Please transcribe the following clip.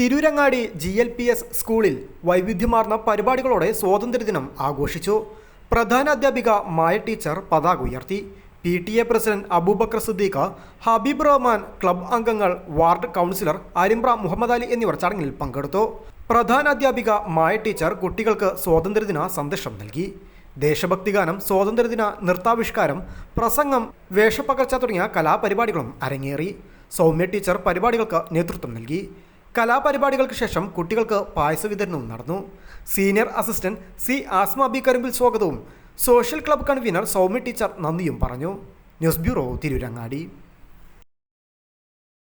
Tirurangadi G L P S സ്കൂളിൽ വൈവിധ്യമാർന്ന പരിപാടികളോടെ സ്വാതന്ത്ര്യദിനം ആഘോഷിച്ചു. പ്രധാന അധ്യാപിക മായ ടീച്ചർ പതാക ഉയർത്തി. P T A president Abubakar Siddique Habeeb Rahman club അംഗങ്ങൾ വാർഡ് കൗൺസിലർ അരിമ്പ്ര മുഹമ്മദ് അലി എന്നിവർ ചടങ്ങിൽ പങ്കെടുത്തു. പ്രധാന അധ്യാപിക മായ ടീച്ചർ കുട്ടികൾക്ക് സ്വാതന്ത്ര്യദിന സന്ദേശം നൽകി. ദേശഭക്തിഗാനം സ്വാതന്ത്ര്യദിന നൃത്താവിഷ്കാരം പ്രസംഗം വേഷപ്പകർച്ച തുടങ്ങിയ കലാപരിപാടികളും അരങ്ങേറി. സൗമ്യ ടീച്ചർ പരിപാടികൾക്ക് നേതൃത്വം നൽകി. കലാപരിപാടികൾക്ക് ശേഷം കുട്ടികൾക്ക് പായസ വിതരണവും നടന്നു. Senior assistant C Asma B Karimbil സ്വാഗതവും. Social club convener Soumya teacher നന്ദിയും പറഞ്ഞു. News bureau Tirurangadi.